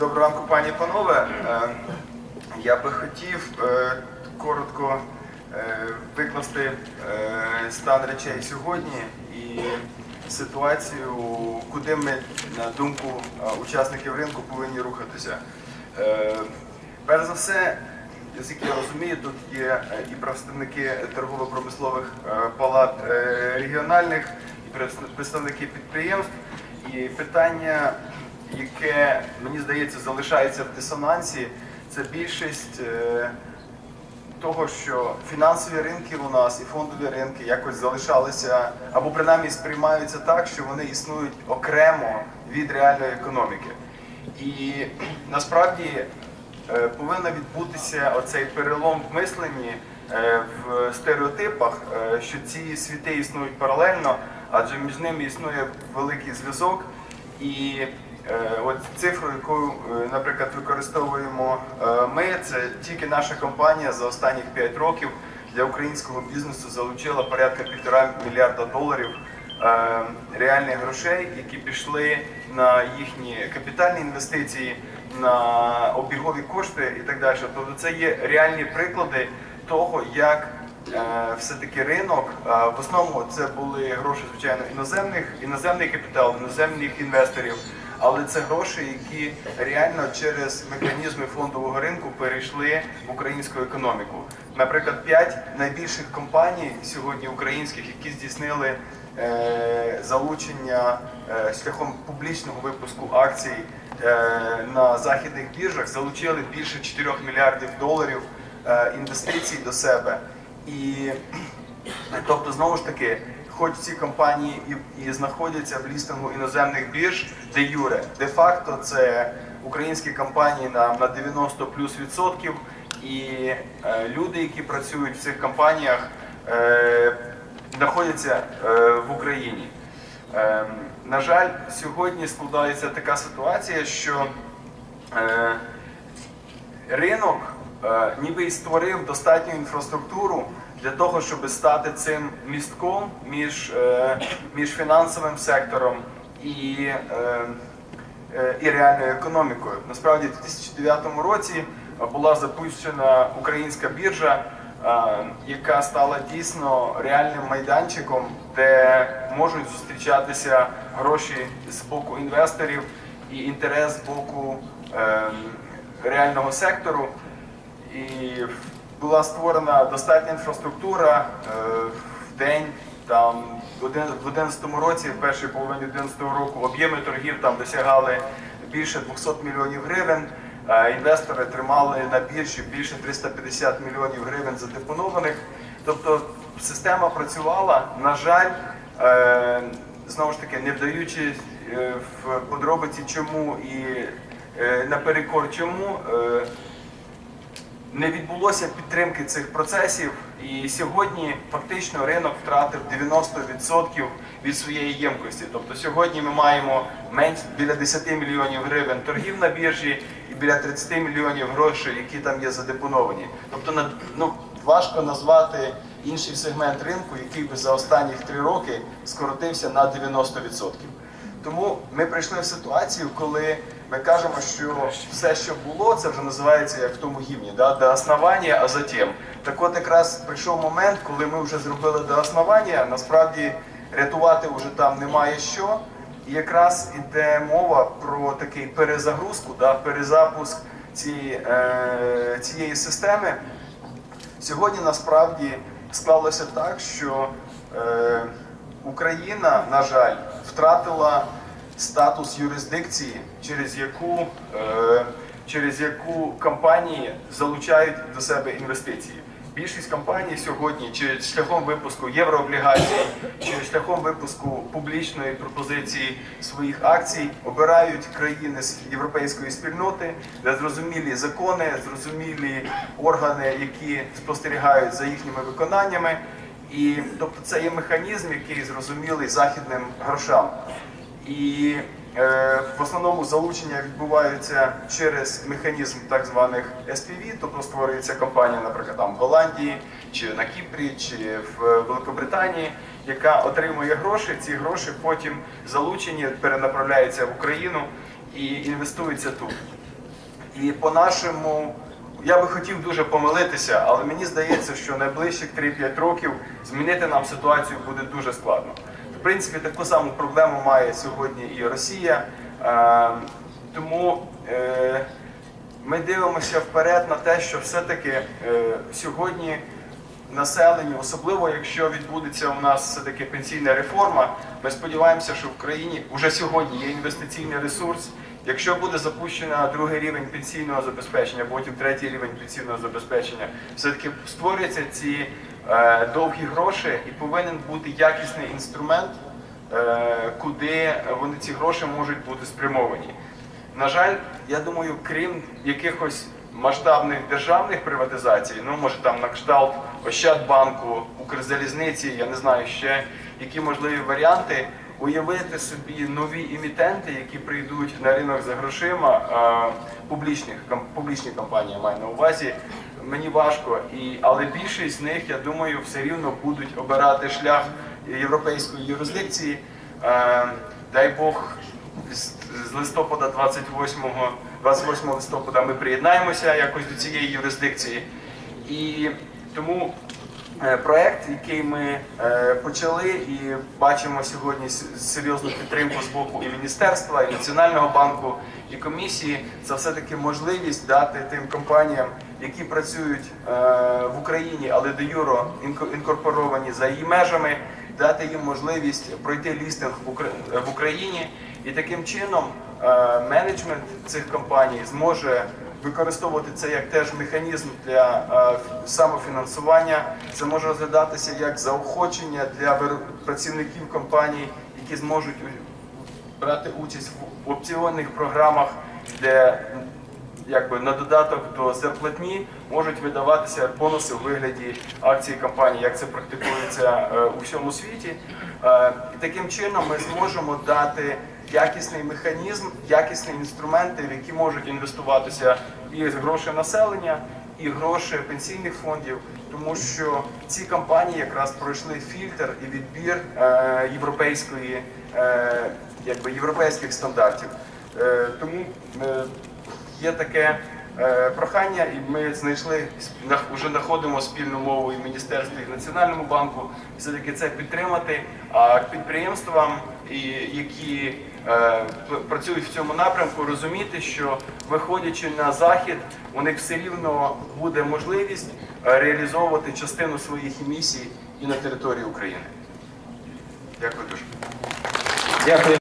Доброго ранку, пані і панове. Е, Я би хотів е, коротко е, викласти стан речей сьогодні і ситуацію, куди ми, на думку учасників ринку, повинні рухатися. Перш за все, наскільки я розумію, тут є і представники торгово-промислових палат регіональних, і представники підприємств. І питання, яке мені здається залишається в дисонансі, це більшість е, того, що фінансові ринки у нас і фондові ринки якось залишалися або принаймні сприймаються так, що вони існують окремо від реальної економіки. І насправді е, повинен відбутися оцей перелом в мисленні е, в стереотипах, що ці світи існують паралельно, адже між ними існує великий зв'язок. І от цифру, яку, е, наприклад, використовуємо е, ми, це тільки наша компанія за останніх 5 років для українського бізнесу залучила порядка півтора мільярда доларів е, реальних грошей, які пішли на їхні капітальні інвестиції, на обігові кошти і так далі. Тобто це є реальні приклади того, як е, все-таки ринок. е, В основному це були гроші, звичайно, іноземних, іноземний капітал, іноземних інвесторів. Але це гроші, які реально через механізми фондового ринку перейшли в українську економіку. Наприклад, п'ять найбільших компаній сьогодні українських, які здійснили е, залучення е, шляхом публічного випуску акцій е, на західних біржах, залучили більше 4 мільярдів доларів інвестицій до себе. І тобто, знову ж таки, хоч ці компанії і, і знаходяться в лістингу іноземних бірж, де юре, де-факто це українські компанії на, на 90 плюс відсотків, і е, люди, які працюють в цих компаніях, е, знаходяться е, в Україні. Е, на жаль, сьогодні складається така ситуація, що е, ринок е, ніби і створив достатню інфраструктуру для того, щоб стати цим містком між, е, між фінансовим сектором і, е, е, і реальною економікою. Насправді, в 2009 році була запущена українська біржа, яка стала дійсно реальним майданчиком, де можуть зустрічатися гроші з боку інвесторів і інтерес з боку реального сектору. І була створена достатня інфраструктура е, в день. Там в один- в 11 році, в першій половині 11 року, об'єми торгів там досягали більше 200 мільйонів гривень. Е, Інвестори тримали на біржі більше 350 мільйонів гривень задепонованих. Тобто система працювала. На жаль, е, знову ж таки, не вдаючи в подробиці чому і наперекор чому. Не відбулося підтримки цих процесів, і сьогодні фактично ринок втратив 90% від своєї ємкості. Тобто сьогодні ми маємо менш біля 10 мільйонів гривень торгів на біржі і біля 30 мільйонів грошей, які там є задепоновані. Тобто ну, важко назвати інший сегмент ринку, який би за останні три роки скоротився на 90%. Тому ми прийшли в ситуацію, коли ми кажемо, що все, що було, це вже називається як в тому гімні, да, до основання, а затім. Так от якраз прийшов момент, коли ми вже зробили до основання, насправді рятувати вже там немає що. І якраз іде мова про такий перезагрузку, да, перезапуск цієї, е, цієї системи. Сьогодні насправді склалося так, що е, Україна, на жаль, втратила статус юрисдикції, через яку, е, через яку компанії залучають до себе інвестиції. Більшість компаній сьогодні чи шляхом випуску єврооблігацій, чи шляхом випуску публічної пропозиції своїх акцій обирають країни з європейської спільноти, де зрозумілі закони, зрозумілі органи, які спостерігають за їхніми виконаннями. І тобто це є механізм, який зрозумілий західним грошам. І е, в основному залучення відбуваються через механізм так званих SPV, тобто створюється компанія, наприклад, там в Голландії, чи на Кіпрі, чи в Великобританії, яка отримує гроші. Ці гроші потім залучені перенаправляються в Україну і інвестуються тут. І по нашому, я би хотів дуже помилитися, але мені здається, що найближчих 3-5 років змінити нам ситуацію буде дуже складно. В принципі, таку саму проблему має сьогодні і Росія. Е, тому е, ми дивимося вперед на те, що все-таки е, сьогодні населенню, особливо якщо відбудеться у нас все-таки пенсійна реформа. Ми сподіваємося, що в країні вже сьогодні є інвестиційний ресурс. Якщо буде запущено другий рівень пенсійного забезпечення, потім третій рівень пенсійного забезпечення, все-таки створюються ці е, довгі гроші і повинен бути якісний інструмент, е, куди вони ці гроші можуть бути спрямовані. На жаль, я думаю, крім якихось масштабних державних приватизацій, ну може там на кшталт Ощадбанку, Укрзалізниці, я не знаю ще які можливі варіанти, уявити собі нові імітенти, які прийдуть на ринок за грошима, е, публічних публічні компанії маю на увазі. Мені важко, і але більшість з них, я думаю, все рівно будуть обирати шлях європейської юрисдикції. Е, дай Бог, з листопада 28, 28 листопада ми приєднаємося якось до цієї юрисдикції. І тому е, проект, який ми е, почали і бачимо сьогодні серйозну підтримку з боку і міністерства, і Національного банку, і комісії, це все-таки можливість дати тим компаніям, які працюють е, в Україні, але де юро інкорпоровані за її межами, дати їм можливість пройти лістинг в Україні. І таким чином е, менеджмент цих компаній зможе використовувати це як теж механізм для е, самофінансування. Це може розглядатися як заохочення для працівників компаній, які зможуть брати участь в опціонних програмах, де якби на додаток до зарплатні можуть видаватися бонуси у вигляді акцій компанії, як це практикується е, у всьому світі. І таким чином ми зможемо дати якісний механізм, якісні інструменти, в які можуть інвестуватися і гроші населення, і гроші пенсійних фондів, тому що ці компанії якраз пройшли фільтр і відбір е, європейської, е, якби європейських стандартів. Е, Тому е, є таке е, прохання, і ми знайшли вже знаходимо спільну мову і в міністерстві, і національному банку. Все таки це підтримати. А підприємствам, які працюють в цьому напрямку, розуміти, що виходячи на захід, у них все рівно буде можливість е, реалізовувати частину своїх місій і на території України. Дякую дуже. Дякую.